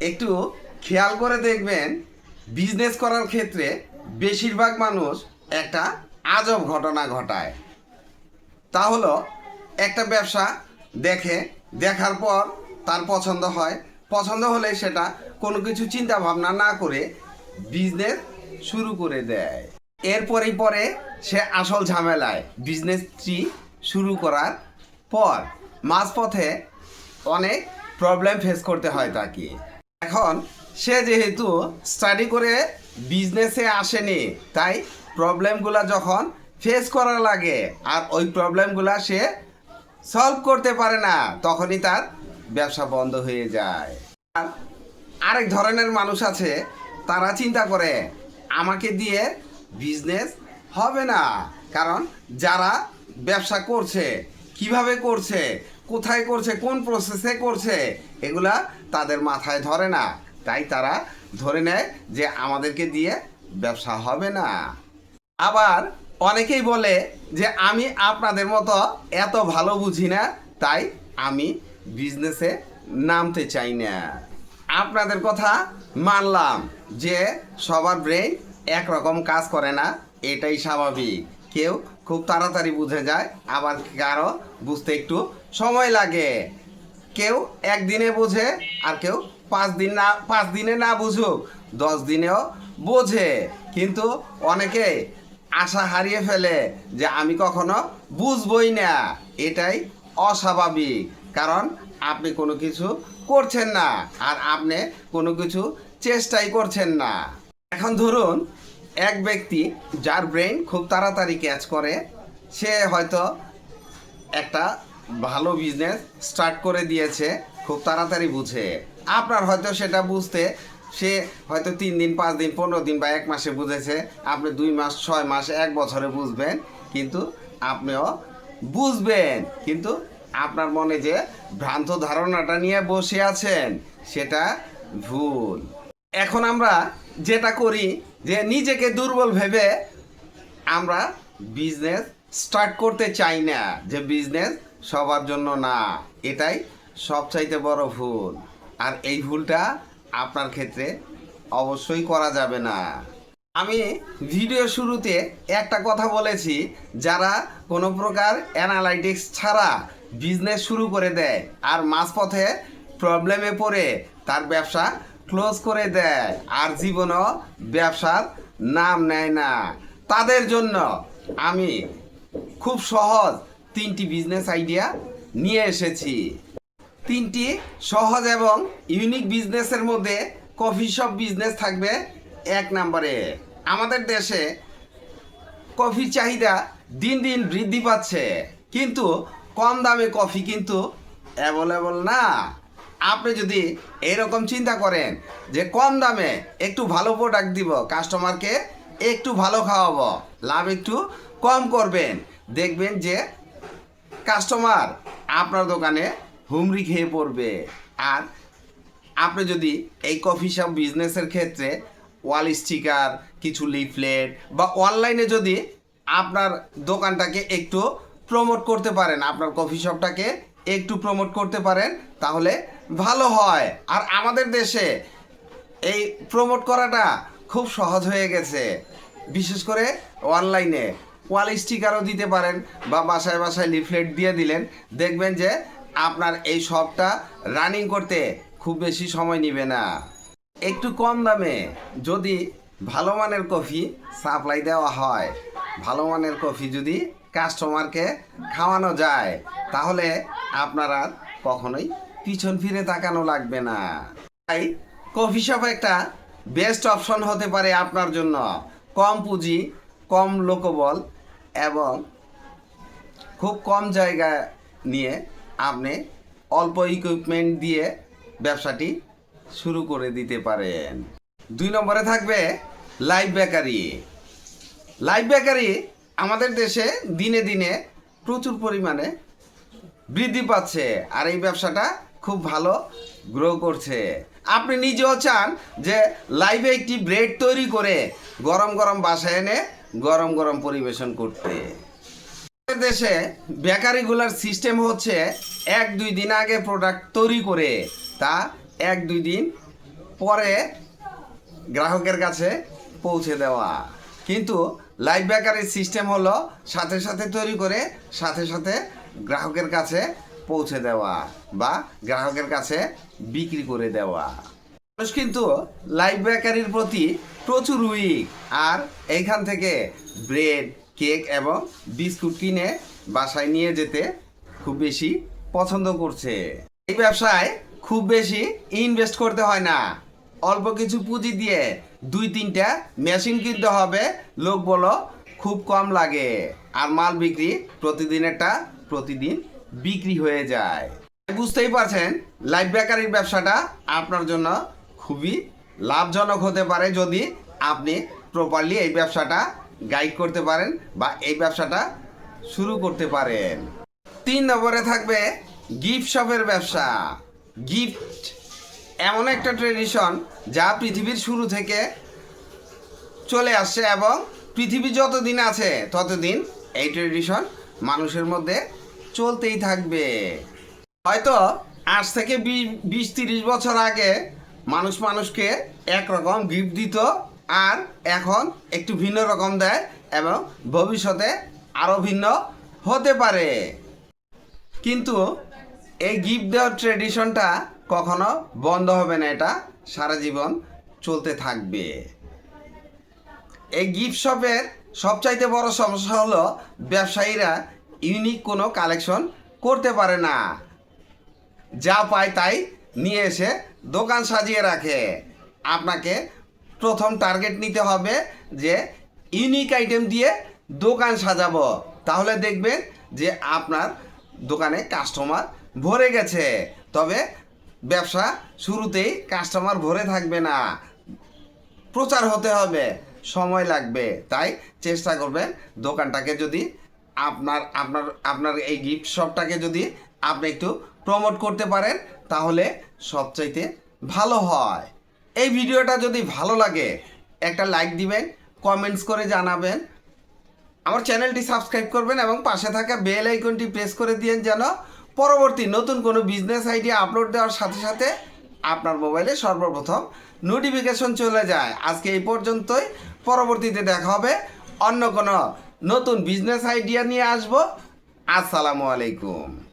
একটু খেয়াল করে দেখবেন বিজনেস করার ক্ষেত্রে বেশিরভাগ মানুষ একটা আজব ঘটনা ঘটায়। তা হলো, একটা ব্যবসা দেখে, দেখার পর তার পছন্দ হয়। পছন্দ হলে সেটা কোনো কিছু চিন্তা ভাবনা না করে বিজনেস শুরু করে দেয়। এরপরেই পরে সে আসল ঝামেলায় বিজনেসটি শুরু করার পর মাঝপথে অনেক প্রবলেম ফেস করতে হয় তাকে। এখন সে যেহেতু স্টাডি করে বিজনেসে আসেনি, তাই প্রবলেমগুলো যখন ফেস করা লাগে আর ওই প্রবলেমগুলো সে সলভ করতে পারে না, তখনই তার ব্যবসা বন্ধ হয়ে যায়। আর আরেক ধরনের মানুষ আছে, তারা চিন্তা করে, আমাকে দিয়ে বিজনেস হবে না। কারণ যারা ব্যবসা করছে, কীভাবে করছে কোথায় করছে, কোন প্রসেসে করছে, এগুলা তাদের মাথায় ধরে না। তাই তারা ধরে নেয় যে আমাদেরকে দিয়ে ব্যবসা হবে না। আবার অনেকেই বলে যে, আমি আপনাদের মতো এত ভালো বুঝি না, তাই আমি বিজনেসে নামতে চাই না। আপনাদের কথা মানলাম যে, সবার ব্রেন একরকম কাজ করে না, এটাই স্বাভাবিক। কেউ খুব তাড়াতাড়ি বুঝে যায়, আবার কারও বুঝতে একটু সময় লাগে। কেউ একদিনে বোঝে আর কেউ পাঁচ দিন না, পাঁচ দিনে না বুঝুক, দশ দিনেও বোঝে। কিন্তু অনেকে আশা হারিয়ে ফেলে যে আমি কখনো বুঝবই না। এটাই অস্বাভাবিক। কারণ আপনি কোনো কিছু করছেন না আর আপনি কোনো কিছু চেষ্টাই করছেন না। এখন ধরুন, এক ব্যক্তি যার ব্রেন খুব তাড়াতাড়ি ক্যাচ করে, সে হয়তো একটা ভালো বিজনেস স্টার্ট করে দিয়েছে, খুব তাড়াতাড়ি বুঝে। আপনার হয়তো সেটা বুঝতে সে হয়তো তিন দিন, পাঁচ দিন, পনেরো দিন বা এক মাসে বুঝেছে, আপনি দুই মাস, ছয় মাস, এক বছরে বুঝবেন, কিন্তু আপনিও বুঝবেন। কিন্তু আপনার মনে যে ভ্রান্ত ধারণাটা নিয়ে বসে আছেন, সেটা ভুল। এখন আমরা যেটা করি, যে নিজেকে দুর্বল ভেবে আমরা বিজনেস স্টার্ট করতে চাই না, যে বিজনেস সবার জন্য না, এটাই সবচাইতে বড় ভুল। আর এই ভুলটা আপনার ক্ষেত্রে অবশ্যই করা যাবে না। আমি ভিডিও শুরুতে একটা কথা বলেছি, যারা কোনো প্রকার অ্যানালাইটিক্স ছাড়া বিজনেস শুরু করে দেয় আর মাঝপথে প্রবলেমে পড়ে, তার ব্যবসা ক্লোজ করে দেয় আর জীবনও ব্যবসার নাম নেয় না। তাদের জন্য আমি খুব সহজ তিনটি বিজনেস আইডিয়া নিয়ে এসেছি। তিনটি সহজ এবং ইউনিক বিজনেসের মধ্যে কফি শপ বিজনেস থাকবে এক নম্বরে। আমাদের দেশে কফির চাহিদা দিন দিন বৃদ্ধি পাচ্ছে। কিন্তু কম দামে কফি কিন্তু অ্যাভেলেবল না। আপনি যদি এরকম চিন্তা করেন যে কম দামে একটু ভালো প্রোডাক্ট দিব কাস্টমারকে একটু ভালো খাওয়াবো, লাভ একটু কম করবেন, দেখবেন যে কাস্টমার আপনার দোকানে হুমড়ি খেয়ে পড়বে। আর আপনি যদি এই কফি শপ বিজনেসের ক্ষেত্রে ওয়াল স্টিকার, কিছু লিফলেট বা অনলাইনে যদি আপনার দোকানটাকে একটু প্রমোট করতে পারেন, আপনার কফি শপটাকে একটু প্রমোট করতে পারেন, তাহলে ভালো হয়। আর আমাদের দেশে এই প্রমোট করাটা খুব সহজ হয়ে গেছে, বিশেষ করে অনলাইনে। ওয়াল স্টিকারও দিতে পারেন বা বাসায় বাসায় লিফলেট দিয়ে দিলেন। দেখবেন যে আপনার এই শপটা রানিং করতে খুব বেশি সময় নিবে না। একটু কম দামে যদি ভালো মানের কফি সাপ্লাই দেওয়া হয়, ভালো মানের কফি যদি কাস্টমারকে খাওয়ানো যায়, তাহলে আপনার আর কখনোই পিছন ফিরে তাকানো লাগবে না। তাই কফি শপ একটা বেস্ট অপশন হতে পারে আপনার জন্য। কম পুঁজি, কম লোকবল এবং খুব কম জায়গা নিয়ে আপনি অল্প ইকুইপমেন্ট দিয়ে ব্যবসাটি শুরু করে দিতে পারেন। দুই নম্বরে থাকবে লাইভ বেকারি লাইভ বেকারি আমাদের দেশে দিনে দিনে প্রচুর পরিমাণে বৃদ্ধি পাচ্ছে আর এই ব্যবসাটা খুব ভালো গ্রো করছে। আপনি নিজেও চান যে লাইভে একটি ব্রেড তৈরি করে গরম গরম বাসায় এনে গরম গরম পরিবেশন করতে। দেশে বেকারিগুলোর সিস্টেম হচ্ছে এক দুই দিন আগে প্রোডাক্ট তৈরি করে, তা এক দুই দিন পরে গ্রাহকের কাছে পৌঁছে দেওয়া। কিন্তু লাইভ বেকারির সিস্টেম হলো সাথে সাথে তৈরি করে, সাথে সাথে গ্রাহকের কাছে পৌঁছে দেওয়া বা গ্রাহকের কাছে বিক্রি করে দেওয়া। মানুষ কিন্তু লাইভ বেকারির প্রতি প্রচুর উইক আর এইখান থেকে ব্রেড, কেক এবং বিস্কুট কিনে বাসায় নিয়ে যেতে খুব বেশি পছন্দ করছে। এই ব্যবসায় খুব বেশি ইনভেস্ট করতে হয় না। অল্প কিছু পুঁজি দিয়ে দুই তিনটা মেশিন কিনতে হবে। লোক বলো, খুব কম লাগে। আর মাল বিক্রি প্রতিদিনেরটা প্রতিদিন বিক্রি হয়ে যায়। বুঝতেই পারছেন লাইভ বেকারির ব্যবসাটা আপনার জন্য খুবই লাভজনক হতে পারে যদি আপনি প্রপারলি এই ব্যবসাটা গাইড করতে পারেন বা এই ব্যবসাটা শুরু করতে পারেন। তিন নম্বরে থাকবে গিফট শপের ব্যবসা। গিফট এমন একটা ট্রেডিশন যা পৃথিবীর শুরু থেকে চলে আসছে এবং পৃথিবী যতদিন আছে ততদিন এই ট্রেডিশন মানুষের মধ্যে চলতেই থাকবে। হয়তো আজ থেকে বিশ, তিরিশ বছর আগে মানুষ মানুষকে একরকম গিফট দিত আর এখন একটু ভিন্ন রকম দেয় এবং ভবিষ্যতে আরও ভিন্ন হতে পারে। কিন্তু এই গিফট দেওয়ার ট্রেডিশনটা কখনো বন্ধ হবে না, এটা সারা জীবন চলতে থাকবে। এই গিফট শপের সবচাইতে বড় সমস্যা হলো ব্যবসায়ীরা ইউনিক কোনো কালেকশন করতে পারে না। যা পায় তাই নিয়ে এসে দোকান সাজিয়ে রাখে। আপনাকে প্রথম টার্গেট নিতে হবে যে ইউনিক আইটেম দিয়ে দোকান সাজাবো। তাহলে দেখবেন যে আপনার দোকানে কাস্টমার ভরে গেছে। তবে ব্যবসা শুরুতেই কাস্টমার ভরে থাকবে না। প্রচার হতে হবে। সময় লাগবে। তাই চেষ্টা করবেন দোকানটাকে যদি আপনার আপনার আপনার এই গিফট শপটাকে যদি আপনি একটু প্রমোট করতে পারেন, তাহলে সবচাইতে ভালো হয়। এই ভিডিওটা যদি ভালো লাগে, একটা লাইক দিবেন কমেন্টস করে জানাবেন। আমার চ্যানেলটি সাবস্ক্রাইব করবেন এবং পাশে থাকা বেল আইকনটি প্রেস করে দিয়েন যেন পরবর্তী নতুন কোনো বিজনেস আইডিয়া আপলোড দেওয়ার সাথে সাথে আপনার মোবাইলে সর্বপ্রথম নোটিফিকেশন চলে যায়। আজকে এই পর্যন্তই। পরবর্তীতে দেখা হবে, অন্য কোনো নতুন বিজনেস আইডিয়া নিয়ে আসব। আসসালামু আলাইকুম।